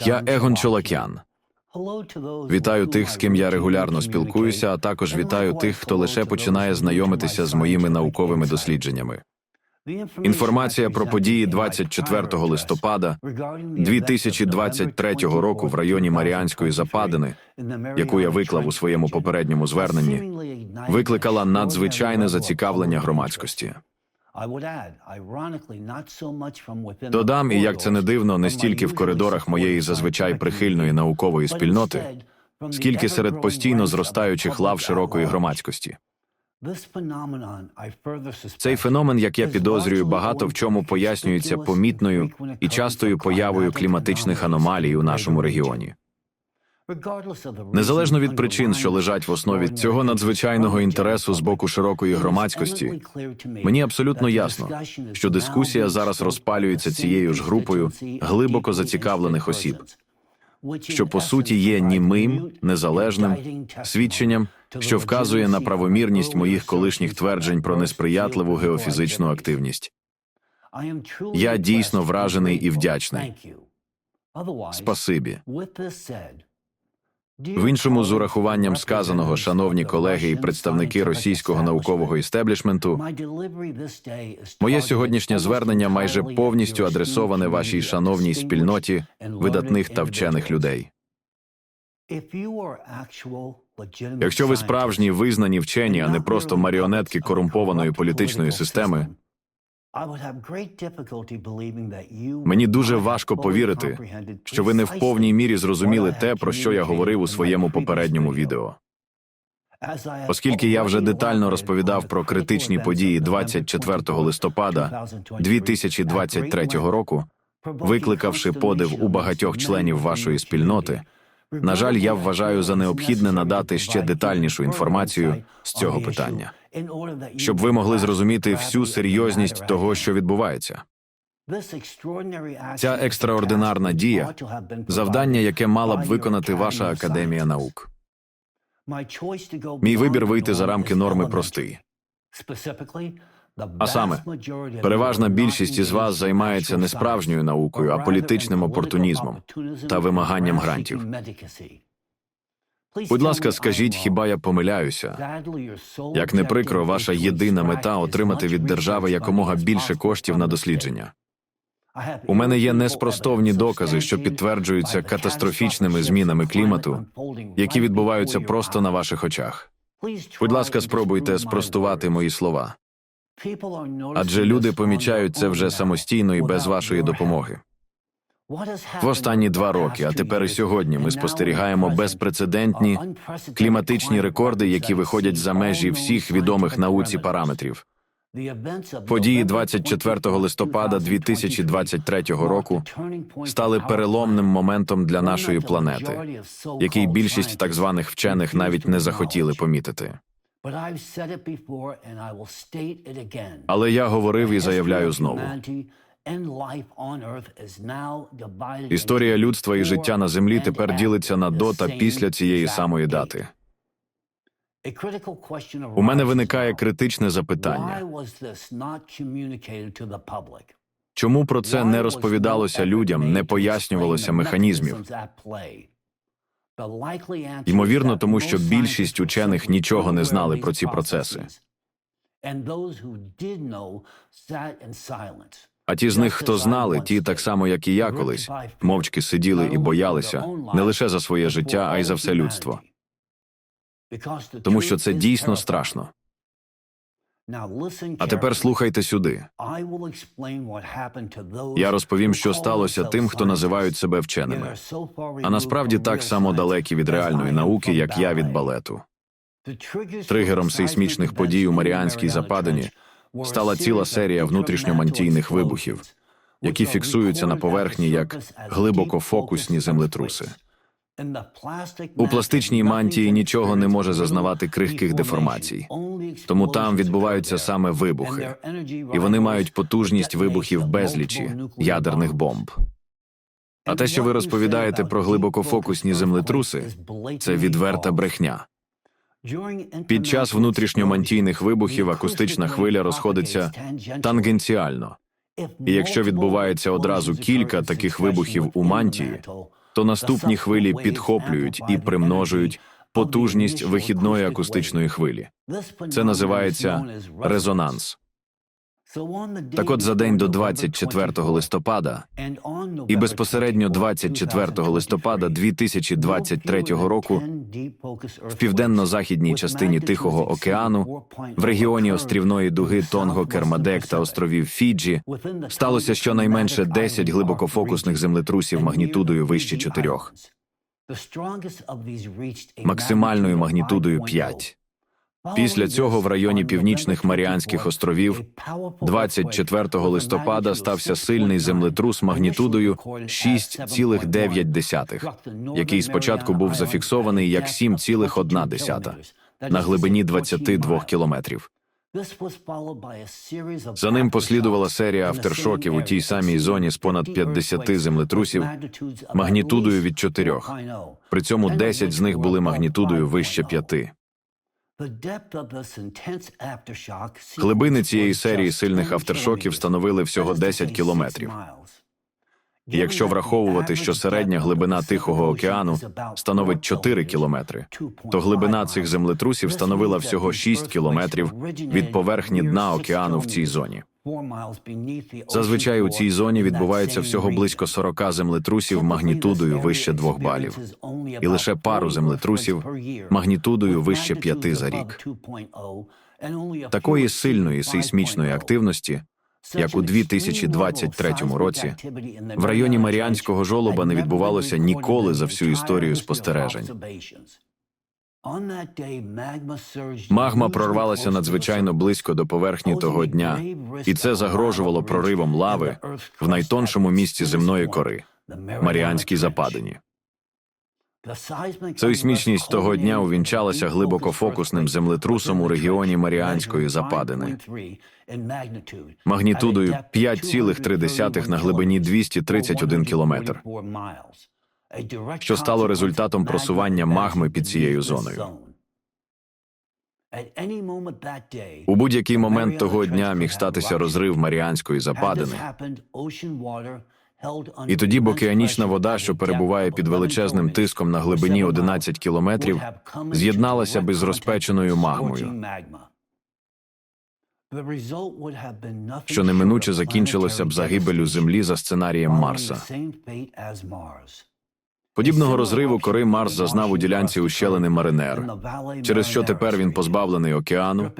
Я Егон Чолакян. Вітаю тих, з ким я регулярно спілкуюся, а також вітаю тих, хто лише починає знайомитися з моїми науковими дослідженнями. Інформація про події 24 листопада 2023 року в районі Маріанської Западини, яку я виклав у своєму попередньому зверненні, викликала надзвичайне зацікавлення громадськості. Додам, і як це не дивно, не стільки в коридорах моєї зазвичай прихильної наукової спільноти, скільки серед постійно зростаючих лав широкої громадськості. Цей феномен, як я підозрюю, багато в чому пояснюється помітною і частою появою кліматичних аномалій у нашому регіоні. Незалежно від причин, що лежать в основі цього надзвичайного інтересу з боку широкої громадськості, мені абсолютно ясно, що дискусія зараз розпалюється цією ж групою глибоко зацікавлених осіб, що по суті є німим, незалежним свідченням, що вказує на правомірність моїх колишніх тверджень про несприятливу геофізичну активність. Я дійсно вражений і вдячний. Спасибі. В іншому, з урахуванням сказаного, шановні колеги і представники російського наукового істеблішменту, моє сьогоднішнє звернення майже повністю адресоване вашій шановній спільноті видатних та вчених людей. Якщо ви справжні визнані вчені, а не просто маріонетки корумпованої політичної системи, мені дуже важко повірити, що ви не в повній мірі зрозуміли те, про що я говорив у своєму попередньому відео. Оскільки я вже детально розповідав про критичні події 24 листопада 2023 року, викликавши подив у багатьох членів вашої спільноти, на жаль, я вважаю за необхідне надати ще детальнішу інформацію з цього питання, щоб ви могли зрозуміти всю серйозність того, що відбувається. Ця екстраординарна дія завдання, яке мала б виконати ваша академія наук. Мій вибір вийти за рамки норми простий. А саме, переважна більшість із вас займається не справжньою наукою, а політичним опортунізмом та вимаганням грантів. Будь ласка, скажіть, хіба я помиляюся? Як не прикро, ваша єдина мета отримати від держави якомога більше коштів на дослідження. У мене є неспростовні докази, що підтверджуються катастрофічними змінами клімату, які відбуваються просто на ваших очах. Будь ласка, спробуйте спростувати мої слова. Адже люди помічають це вже самостійно і без вашої допомоги. В останні два роки, а тепер і сьогодні, ми спостерігаємо безпрецедентні кліматичні рекорди, які виходять за межі всіх відомих науці параметрів. Події 24 листопада 2023 року стали переломним моментом для нашої планети, який більшість так званих вчених навіть не захотіли помітити. Але я говорив і заявляю знову. Історія людства і життя на землі тепер ділиться на до та після цієї самої дати. У мене виникає критичне запитання. Чому про це не розповідалося людям, не пояснювалося механізмів? Ймовірно, тому що більшість учених нічого не знали про ці процеси. А ті з них, хто знали, ті так само, як і я колись, мовчки сиділи і боялися не лише за своє життя, а й за все людство. Тому що це дійсно страшно. А тепер слухайте сюди. Я розповім, що сталося тим, хто називають себе вченими, а насправді так само далекі від реальної науки, як я від балету. Тригером сейсмічних подій у Маріанській Западині стала ціла серія внутрішньомантійних вибухів, які фіксуються на поверхні як глибокофокусні землетруси. У пластичній мантії нічого не може зазнавати крихких деформацій, тому там відбуваються саме вибухи, і вони мають потужність вибухів безлічі ядерних бомб. А те, що ви розповідаєте про глибокофокусні землетруси, це відверта брехня. Під час внутрішньомантійних вибухів акустична хвиля розходиться тангенціально І якщо відбувається одразу кілька таких вибухів у мантії, то наступні хвилі підхоплюють і примножують потужність вихідної акустичної хвилі. Це називається резонанс. Так от за день до 24 листопада і безпосередньо 24 листопада 2023 року в південно-західній частині Тихого океану, в регіоні острівної дуги Тонго, Кермадек та островів Фіджі, сталося щонайменше 10 глибокофокусних землетрусів магнітудою вище 4, максимальною магнітудою 5. Після цього в районі північних Маріанських островів 24 листопада стався сильний землетрус магнітудою 6,9, який спочатку був зафіксований як 7,1 на глибині 22 кілометрів. За ним послідувала серія авторшоків у тій самій зоні з понад 50 землетрусів магнітудою від 4. При цьому 10 з них були магнітудою вище 5. Глибини цієї серії сильних авторшоків становили всього 10 кілометрів. Якщо враховувати, що середня глибина Тихого океану становить 4 кілометри, то глибина цих землетрусів становила всього 6 кілометрів від поверхні дна океану в цій зоні. Зазвичай у цій зоні відбувається всього близько 40 землетрусів магнітудою вище 2 балів, і лише пару землетрусів магнітудою вище 5 за рік. Такої сильної сейсмічної активності, як у 2023 році, в районі Маріанського жолоба не відбувалося ніколи за всю історію спостережень. Магма прорвалася надзвичайно близько до поверхні того дня, і це загрожувало проривом лави в найтоншому місці земної кори Маріанській западині. Сейсмічність того дня увінчалася глибокофокусним землетрусом у регіоні Маріанської западини. магнітудою 5,3 на глибині 231 кілометр, що стало результатом просування магми під цією зоною. У будь-який момент того дня міг статися розрив Маріанської западини, і тоді б океанічна вода, що перебуває під величезним тиском на глибині 11 кілометрів, з'єдналася би з розпеченою магмою, що неминуче закінчилося б загибелю Землі за сценарієм Марса. Подібного розриву кори Марс зазнав у ділянці ущелини Маринер, через що тепер він позбавлений океану,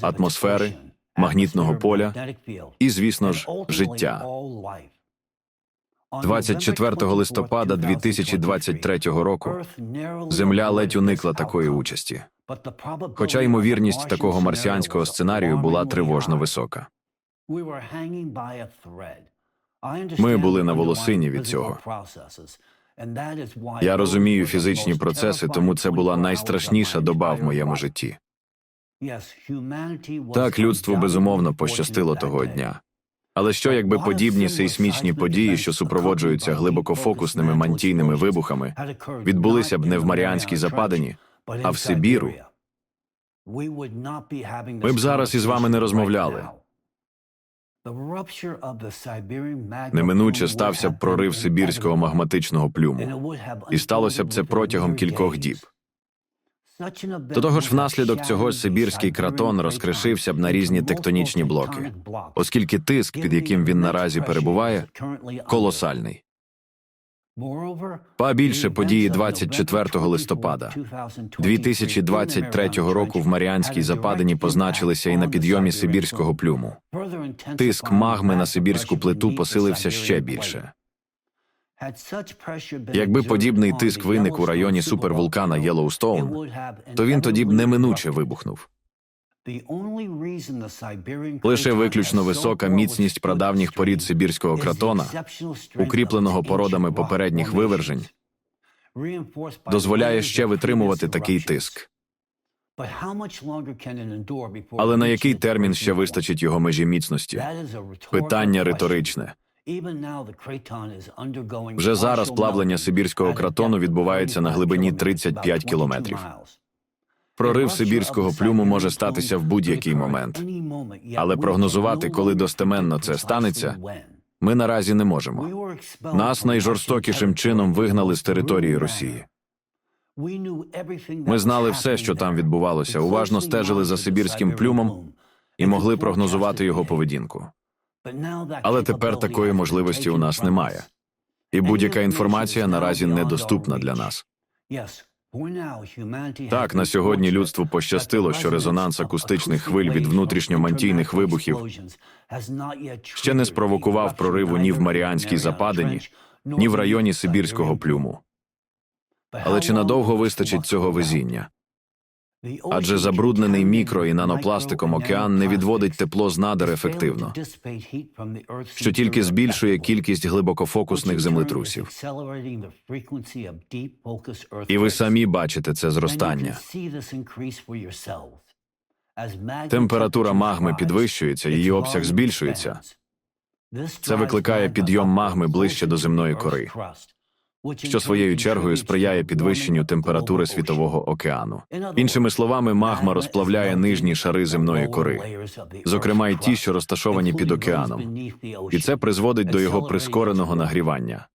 атмосфери, магнітного поля і, звісно ж, життя. 24 листопада 2023 року Земля ледь уникла такої участі. Хоча ймовірність такого марсіанського сценарію була тривожно висока. Ми були на волосині від цього. Я розумію фізичні процеси, тому це була найстрашніша доба в моєму житті. Так, людству безумовно пощастило того дня. Але що, якби подібні сейсмічні події, що супроводжуються глибокофокусними мантійними вибухами, відбулися б не в Маріанській западині, а в Сибіру? Ми б зараз із вами не розмовляли. Неминуче стався б прорив сибірського магматичного плюму, і сталося б це протягом кількох діб. До того ж, внаслідок цього сибірський кратон розкришився б на різні тектонічні блоки, оскільки тиск, під яким він наразі перебуває, колосальний. Па більше події 24 листопада 2023 року в Маріанській западині позначилися і на підйомі сибірського плюму. Тиск магми на сибірську плиту посилився ще більше. Якби подібний тиск виник у районі супервулкана Єлоустоун, то він тоді б неминуче вибухнув. Лише виключно висока міцність прадавніх порід сибірського кратона, укріпленого породами попередніх вивержень, дозволяє ще витримувати такий тиск. Але на який термін ще вистачить його межі міцності? Питання риторичне. Вже зараз плавлення сибірського кратону відбувається на глибині 35 кілометрів. Прорив сибірського плюму може статися в будь-який момент, але прогнозувати, коли достеменно це станеться, ми наразі не можемо. Нас найжорстокішим чином вигнали з території Росії. Ми знали все, що там відбувалося, уважно стежили за сибірським плюмом і могли прогнозувати його поведінку. Але тепер такої можливості у нас немає, і будь-яка інформація наразі недоступна для нас. Так, на сьогодні людству пощастило, що резонанс акустичних хвиль від внутрішньомантійних вибухів ще не спровокував прориву ні в Маріанській западині, ні в районі Сибірського плюму. Але чи надовго вистачить цього везіння? Адже забруднений мікро і нанопластиком океан не відводить тепло з надр ефективно, що тільки збільшує кількість глибокофокусних землетрусів. І ви самі бачите це зростання. Температура магми підвищується, її обсяг збільшується. Це викликає підйом магми ближче до земної кори, що своєю чергою сприяє підвищенню температури світового океану. Іншими словами, магма розплавляє нижні шари земної кори, зокрема й ті, що розташовані під океаном, і це призводить до його прискореного нагрівання.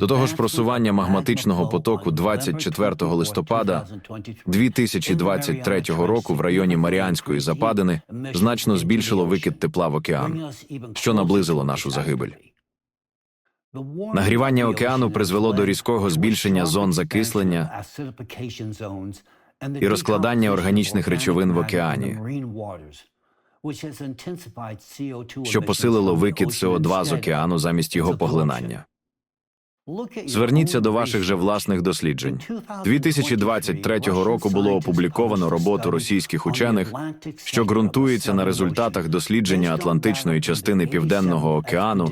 До того ж, просування магматичного потоку 24 листопада 2023 року в районі Маріанської западини значно збільшило викид тепла в океан, що наблизило нашу загибель. Нагрівання океану призвело до різкого збільшення зон закислення і розкладання органічних речовин в океані, що посилило викид СО2 з океану замість його поглинання. Зверніться до ваших же власних досліджень. 2023 року було опубліковано роботу російських учених, що ґрунтується на результатах дослідження Атлантичної частини Південного океану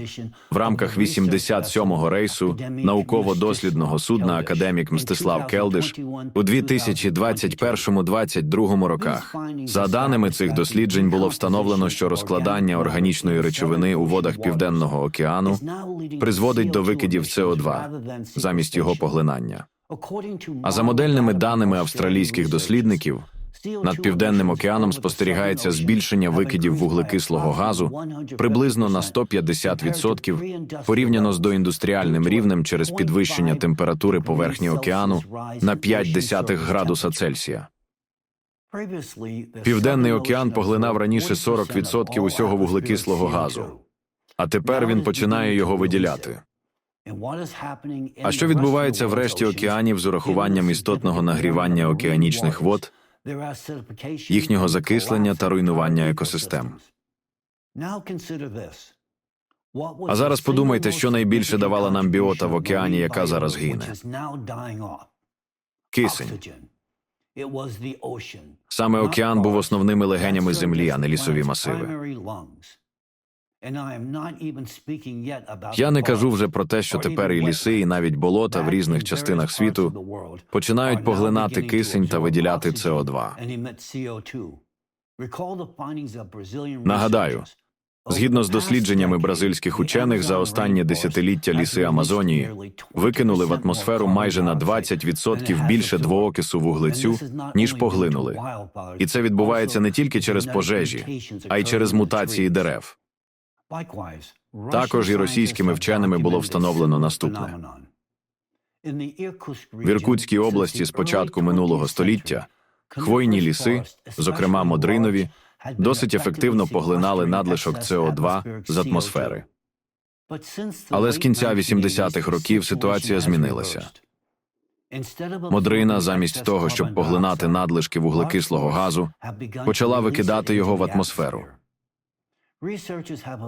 в рамках 87-го рейсу науково-дослідного судна академік Мстислав Келдиш у 2021-2022 роках. За даними цих досліджень було встановлено, що розкладання органічної речовини у водах Південного океану призводить до викидів СО2 замість його поглинання. А за модельними даними австралійських дослідників, над південним океаном спостерігається збільшення викидів вуглекислого газу приблизно на 150% порівняно з доіндустріальним рівнем через підвищення температури поверхні океану на 0,5 градуса Цельсія. Південний океан поглинав раніше 40% усього вуглекислого газу, а тепер він починає його виділяти. А що відбувається в решті океанів з урахуванням істотного нагрівання океанічних вод, їхнього закислення та руйнування екосистем? А зараз подумайте, що найбільше давала нам біота в океані, яка зараз гине. Кисень. Саме океан був основними легенями землі, а не лісові масиви. Я не кажу вже про те, що тепер і ліси, і навіть болота в різних частинах світу починають поглинати кисень та виділяти СО2. Нагадаю, згідно з дослідженнями бразильських учених, за останнє десятиліття ліси Амазонії викинули в атмосферу майже на 20% більше двоокису вуглецю, ніж поглинули. І це відбувається не тільки через пожежі, а й через мутації дерев. Також і російськими вченими було встановлено наступне. В Іркутській області з початку минулого століття хвойні ліси, зокрема модринові, досить ефективно поглинали надлишок СО2 з атмосфери. Але з кінця 80-х років ситуація змінилася. Модрина, замість того, щоб поглинати надлишки вуглекислого газу, почала викидати його в атмосферу.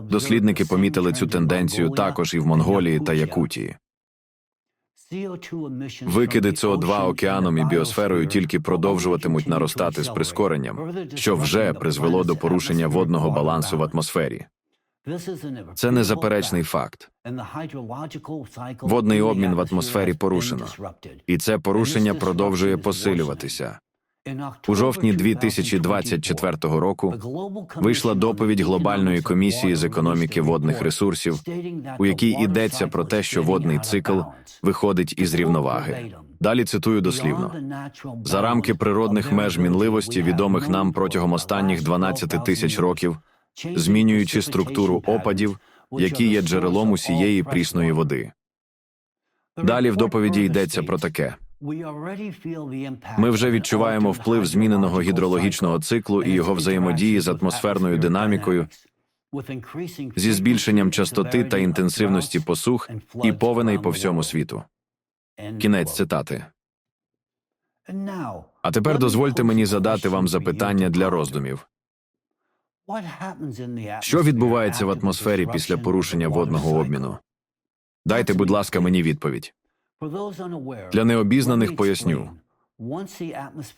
Дослідники помітили цю тенденцію також і в Монголії та Якутії. Викиди СО2 океаном і біосферою тільки продовжуватимуть наростати з прискоренням, що вже призвело до порушення водного балансу в атмосфері. Це незаперечний факт. Водний обмін в атмосфері порушено, і це порушення продовжує посилюватися. У жовтні 2024 року вийшла доповідь глобальної комісії з економіки водних ресурсів, у якій йдеться про те, що водний цикл виходить із рівноваги. Далі цитую дослівно. За рамки природних меж мінливості, відомих нам протягом останніх 12 тисяч років, змінюючи структуру опадів, які є джерелом усієї прісної води. Далі в доповіді йдеться про таке: ми вже відчуваємо вплив зміненого гідрологічного циклу і його взаємодії з атмосферною динамікою, зі збільшенням частоти та інтенсивності посух і повеней по всьому світу. Кінець цитати. А тепер дозвольте мені задати вам запитання для роздумів. Що відбувається в атмосфері після порушення водного обміну? Дайте, будь ласка, мені відповідь. Для необізнаних поясню.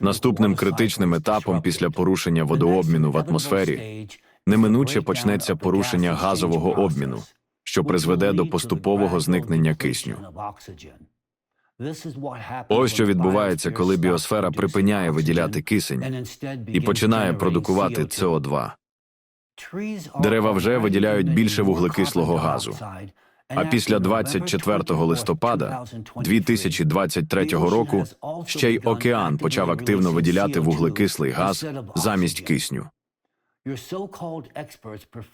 Наступним критичним етапом після порушення водообміну в атмосфері неминуче почнеться порушення газового обміну, що призведе до поступового зникнення кисню. Ось що відбувається, коли біосфера припиняє виділяти кисень і починає продукувати СО2. Дерева вже виділяють більше вуглекислого газу. А після 24 листопада 2023 року ще й океан почав активно виділяти вуглекислий газ замість кисню.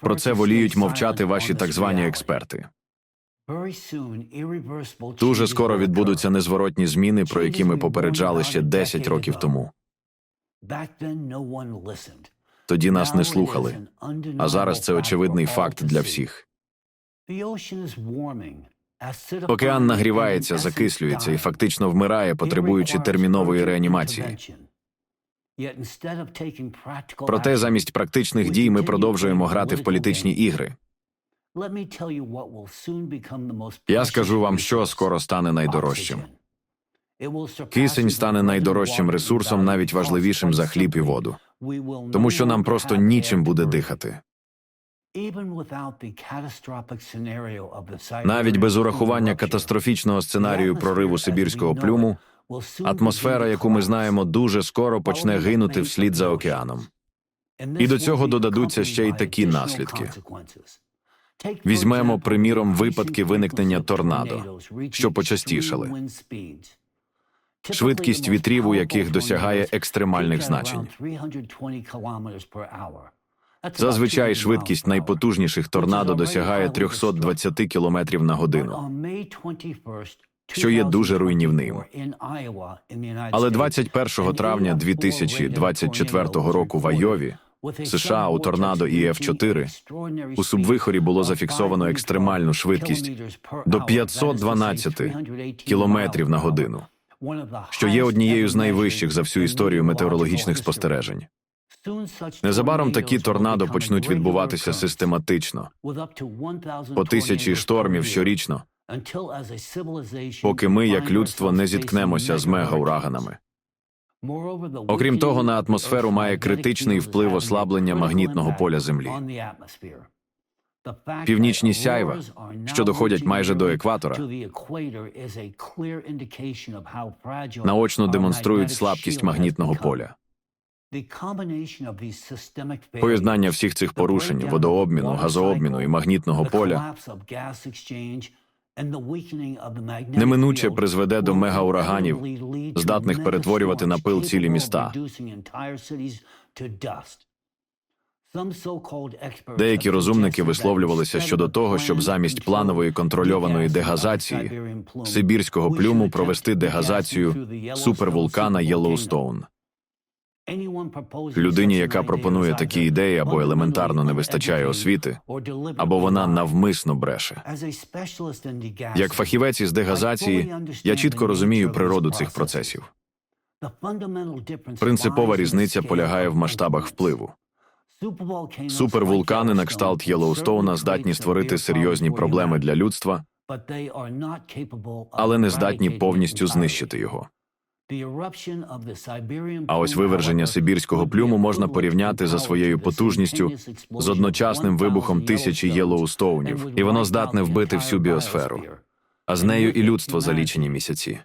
Про це воліють мовчати ваші так звані експерти. Дуже скоро відбудуться незворотні зміни, про які ми попереджали ще 10 років тому. Тоді нас не слухали, а зараз це очевидний факт для всіх. Океан нагрівається, закислюється і фактично вмирає, потребуючи термінової реанімації. Проте замість практичних дій ми продовжуємо грати в політичні ігри. Я скажу вам, що скоро стане найдорожчим. Кисень стане найдорожчим ресурсом, навіть важливішим за хліб і воду, тому що нам просто нічим буде дихати. Навіть без урахування катастрофічного сценарію прориву сибірського плюму, атмосфера, яку ми знаємо, дуже скоро почне гинути вслід за океаном. І до цього додадуться ще й такі наслідки. Візьмемо, приміром, випадки виникнення торнадо, що почастішали. Швидкість вітрів, у яких досягає екстремальних значень. Зазвичай швидкість найпотужніших торнадо досягає 320 км на годину, що є дуже руйнівним. але 21 травня 2024 року в Айові, США у торнадо іф 4 у субвихорі було зафіксовано екстремальну швидкість до 512 кілометрів на годину, що є однією з найвищих за всю історію метеорологічних спостережень. Незабаром такі торнадо почнуть відбуватися систематично по тисячі штормів щорічно, поки ми, як людство, не зіткнемося з мегаураганами. Окрім того, на атмосферу має критичний вплив ослаблення магнітного поля Землі. Північні сяйва, що доходять майже до екватора, наочно демонструють слабкість магнітного поля. Поєднання всіх цих порушень водообміну, газообміну і магнітного поля неминуче призведе до мегаураганів, здатних перетворювати на пил цілі міста. Деякі розумники висловлювалися щодо того, щоб замість планової контрольованої дегазації сибірського плюму провести дегазацію супервулкана Єлоустоун. Людині, яка пропонує такі ідеї, або елементарно не вистачає освіти, або вона навмисно бреше. Як фахівець із дегазації, я чітко розумію природу цих процесів. Принципова різниця полягає в масштабах впливу. Супервулкани на кшталт Єлоустоуна здатні створити серйозні проблеми для людства, але не здатні повністю знищити його. А ось виверження сибірського плюму можна порівняти за своєю потужністю з одночасним вибухом тисячі Єлоустоунів, і воно здатне вбити всю біосферу, а з нею і людство за лічені місяці.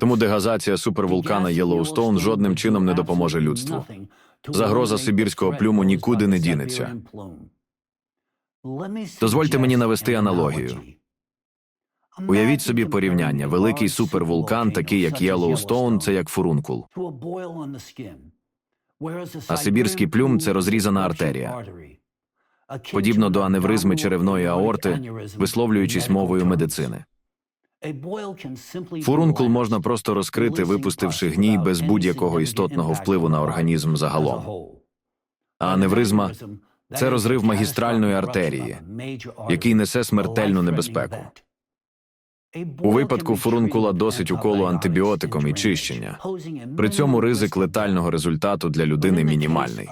Тому дегазація супервулкана Єлоустоун жодним чином не допоможе людству. Загроза сибірського плюму нікуди не дінеться. Дозвольте мені навести аналогію. Уявіть собі порівняння. Великий супервулкан, такий як Єлоустоун, це як фурункул. А сибірський плюм це розрізана артерія. Подібно до аневризми черевної аорти, висловлюючись мовою медицини. Фурункул можна просто розкрити, випустивши гній без будь-якого істотного впливу на організм загалом. А аневризма це розрив магістральної артерії, який несе смертельну небезпеку. У випадку фурункула досить уколу антибіотиком і чищення. При цьому ризик летального результату для людини мінімальний.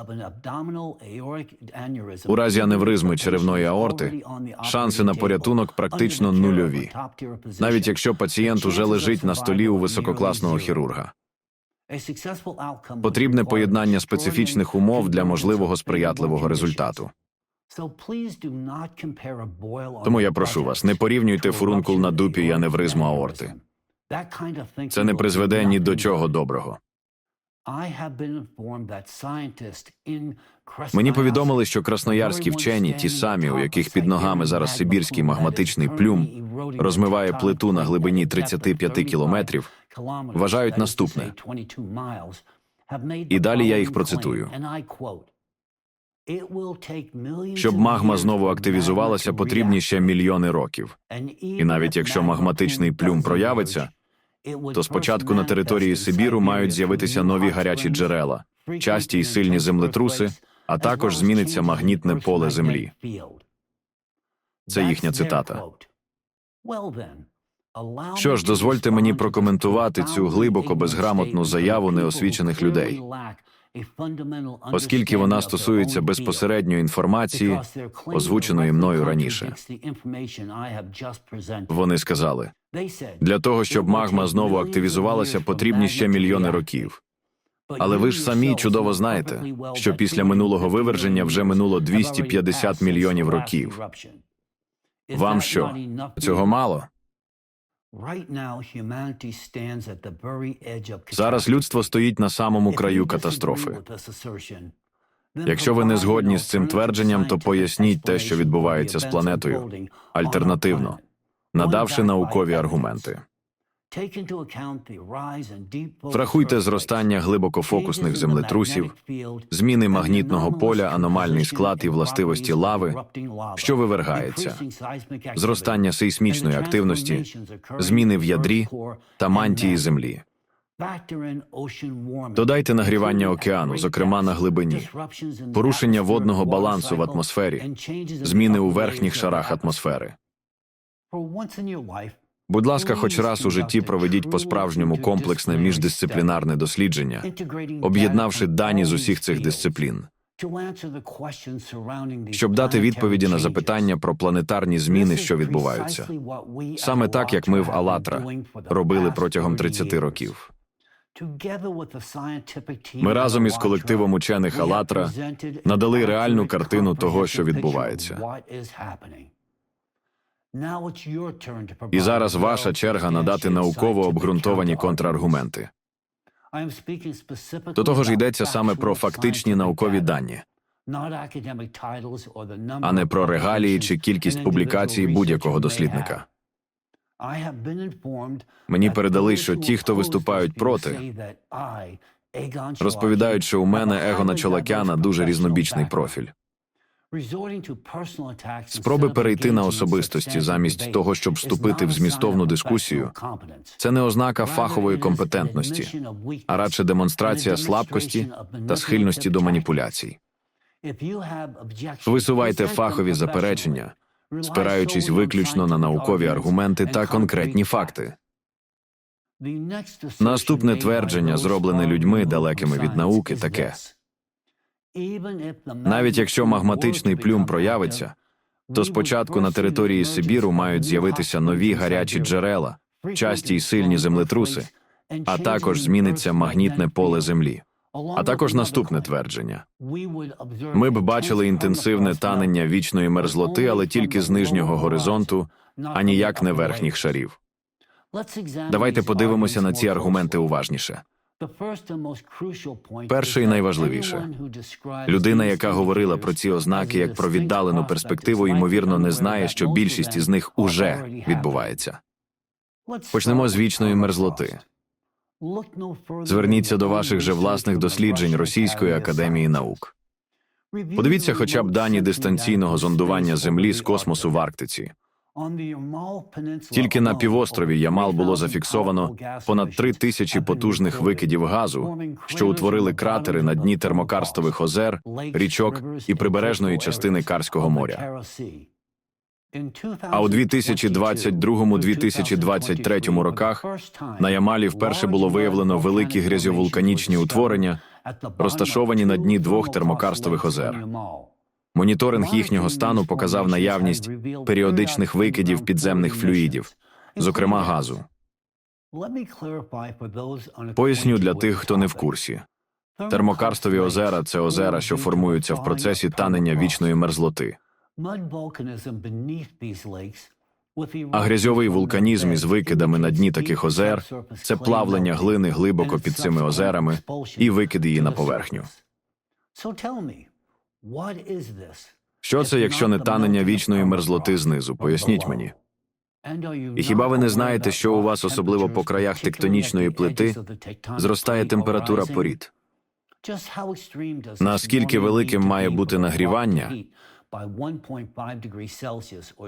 У разі аневризми черевної аорти шанси на порятунок практично нульові, навіть якщо пацієнт уже лежить на столі у висококласного хірурга. Потрібне поєднання специфічних умов для можливого сприятливого результату. Тому я прошу вас, не порівнюйте фурункул на дупі і аневризму аорти. Це не призведе ні до чого доброго. Мені повідомили, що красноярські вчені, ті самі, у яких під ногами зараз сибірський магматичний плюм, розмиває плиту на глибині 35 кілометрів, вважають наступне. І далі я їх процитую. Щоб магма знову активізувалася, потрібні ще мільйони років. І навіть якщо магматичний плюм проявиться, то спочатку на території Сибіру мають з'явитися нові гарячі джерела, часті й сильні землетруси, а також зміниться магнітне поле Землі. Це їхня цитата. Що ж, дозвольте мені прокоментувати цю глибоко безграмотну заяву неосвічених людей, оскільки вона стосується безпосередньо інформації, озвученої мною раніше. Вони сказали, для того, щоб магма знову активізувалася, потрібні ще мільйони років. Але ви ж самі чудово знаєте, що після минулого виверження вже минуло 250 мільйонів років. Вам що, цього мало? Зараз людство стоїть на самому краю катастрофи. Якщо ви не згодні з цим твердженням, то поясніть те, що відбувається з планетою, альтернативно, надавши наукові аргументи. Врахуйте зростання глибокофокусних землетрусів, зміни магнітного поля, аномальний склад і властивості лави, що вивергається, зростання сейсмічної активності, зміни в ядрі та мантії Землі. Додайте нагрівання океану, зокрема на глибині, порушення водного балансу в атмосфері, зміни у верхніх шарах атмосфери. Будь ласка, хоч раз у житті проведіть по-справжньому комплексне міждисциплінарне дослідження, об'єднавши дані з усіх цих дисциплін, щоб дати відповіді на запитання про планетарні зміни, що відбуваються. Саме так, як ми в «АЛЛАТРА» робили протягом 30 років. Ми разом із колективом учених «АЛЛАТРА» надали реальну картину того, що відбувається. І зараз ваша черга надати науково обґрунтовані контраргументи. До того ж йдеться саме про фактичні наукові дані, а не про регалії чи кількість публікацій будь-якого дослідника. Мені передали, що ті, хто виступають проти, розповідають, що у мене Егона Чолакяна дуже різнобічний профіль. Спроби перейти на особистості замість того, щоб вступити в змістовну дискусію, це не ознака фахової компетентності, а радше демонстрація слабкості та схильності до маніпуляцій. Висувайте фахові заперечення, спираючись виключно на наукові аргументи та конкретні факти. Наступне твердження, зроблене людьми далекими від науки, таке. Навіть якщо магматичний плюм проявиться, то спочатку на території Сибіру мають з'явитися нові гарячі джерела, часті й сильні землетруси, а також зміниться магнітне поле Землі. А також наступне твердження: ми б бачили інтенсивне танення вічної мерзлоти, але тільки з нижнього горизонту, а ніяк не верхніх шарів. Давайте подивимося на ці аргументи уважніше. Перше і найважливіше людина, яка говорила про ці ознаки як про віддалену перспективу, ймовірно, не знає, що більшість із них уже відбувається. Почнемо з вічної мерзлоти. Зверніться до ваших же власних досліджень Російської академії наук. Подивіться хоча б дані дистанційного зондування Землі з космосу в Арктиці. Тільки на півострові Ямал було зафіксовано понад три тисячі потужних викидів газу, що утворили кратери на дні термокарстових озер, річок і прибережної частини Карського моря. А у 2022-2023 роках на Ямалі вперше було виявлено великі грязьовулканічні утворення, розташовані на дні двох термокарстових озер. Моніторинг їхнього стану показав наявність періодичних викидів підземних флюїдів, зокрема газу. Поясню для тих, хто не в курсі. Термокарстові озера це озера, що формуються в процесі танення вічної мерзлоти. А грязьовий вулканізм із викидами на дні таких озер це плавлення глини глибоко під цими озерами і викид її на поверхню. Що це, якщо не танення вічної мерзлоти знизу? Поясніть мені. І хіба ви не знаєте, що у вас, особливо по краях тектонічної плити, зростає температура порід? Наскільки великим має бути нагрівання,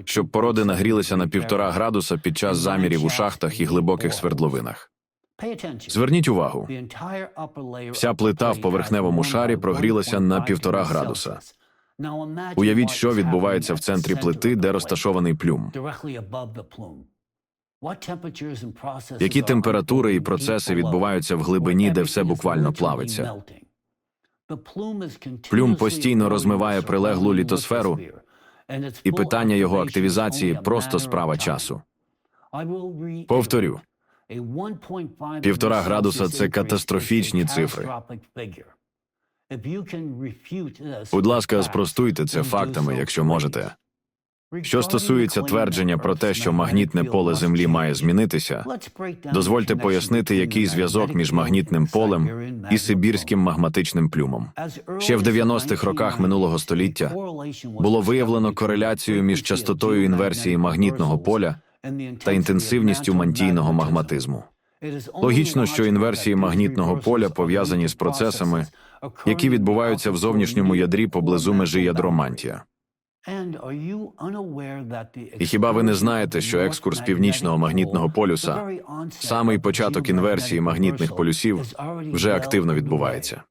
Щоб породи нагрілися на півтора градуса під час замірів у шахтах і глибоких свердловинах. Зверніть увагу, вся плита в поверхневому шарі прогрілася на півтора градуса. уявіть, що відбувається в центрі плити, де розташований плюм. Які температури і процеси відбуваються в глибині, де все буквально плавиться? Плюм постійно розмиває прилеглу літосферу, і питання його активізації просто справа часу. Повторю, Півтора градуса це катастрофічні цифри. Будь ласка, спростуйте це фактами, якщо можете. Що стосується твердження про те, що магнітне поле Землі має змінитися, дозвольте пояснити, який зв'язок між магнітним полем і сибірським магматичним плюмом. Ще в 90-х роках минулого століття було виявлено кореляцію між частотою інверсії магнітного поля та інтенсивністю мантійного магматизму. Логічно, що інверсії магнітного поля пов'язані з процесами, які відбуваються в зовнішньому ядрі поблизу межі ядромантія. І хіба ви не знаєте, що екскурс північного магнітного полюса, самий початок інверсії магнітних полюсів, вже активно відбувається?